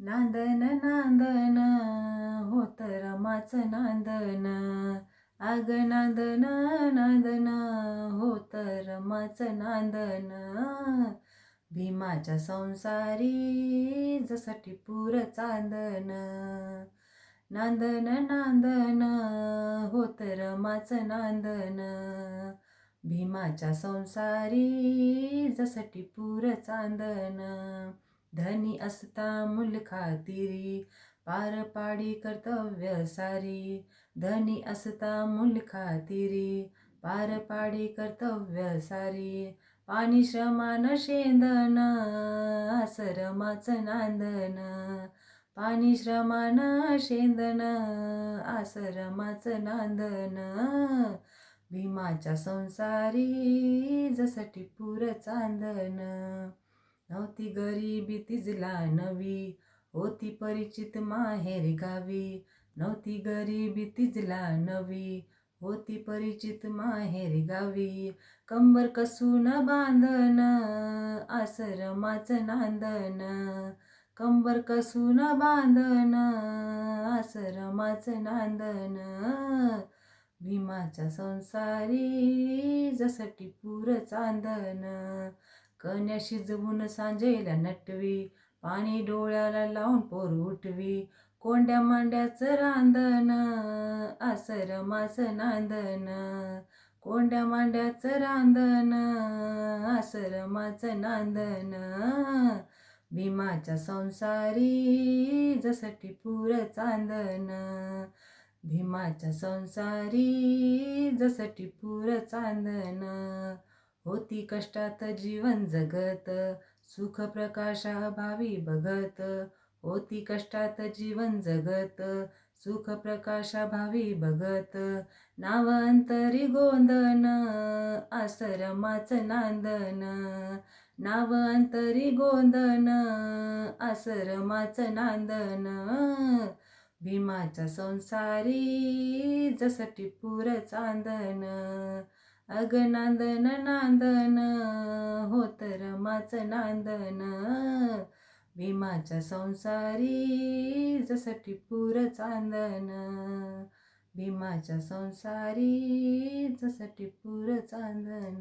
नांदन नांदन होत रमाच नांदन. आग नांदन नांदन होत रमाच नांदन. भीमाच्या संसारी जसं पूर चांदन. नांदन नांदन होत रमाच नांदन. भीमाच्या संसारी जसं पूर चांदन. धनी असता मुलखातिरी पार पाडी कर्तव्य सारी. धनी असता मुलखातिरी पार पाडी कर्तव्य सारी. पाणी श्रमान शेंदन आसरमाचं नांदन. पाणी श्रमान शेंदन आसरमाचं नांदन. भीमाच्या संसारी जसं टिपूर चांदन. नव्हती गरीबी तिजला नवी होती परिचित माहेर गावी. नव्हती गरीबी तिजला नवी होती परिचित माहेर गावी. कंबर कसून बांधन आसरमाच नांदन कंबर कसून बांधन आसरमाचं नांदन भीमाच्या संसारी जसं टिपूर चांदन कन्या शिजवून सांजेला नटवी पाणी डोळ्याला लावून पोर उठवी. कोंड्या मांड्याचं रांधण आसरमाचं नांदन कोंड्या मांड्याचं रांधण आसरमाचं नांदन भीमाच्या संसारी जसटी पूर चांदन भीमाच्या संसारी जसटी पूर चांदन होती कष्टात जीवन जगत सुख प्रकाशा भावी बघत. होती कष्टात जीवन जगत सुख प्रकाशा भावी बघत. नाव अंतरी गोंदन आसरमाचं नांदन. नाव अंतरी गोंदन आसरमाचं नांदन. भीमाच्या संसारी जसं टिपूर चांदन. अग नांदन हो नांदन होत रमाच नांदन. भीमाच्या संसारी जसं टिपूर चांदन. भीमाच्या संसारी जसं टिपूर चांदन.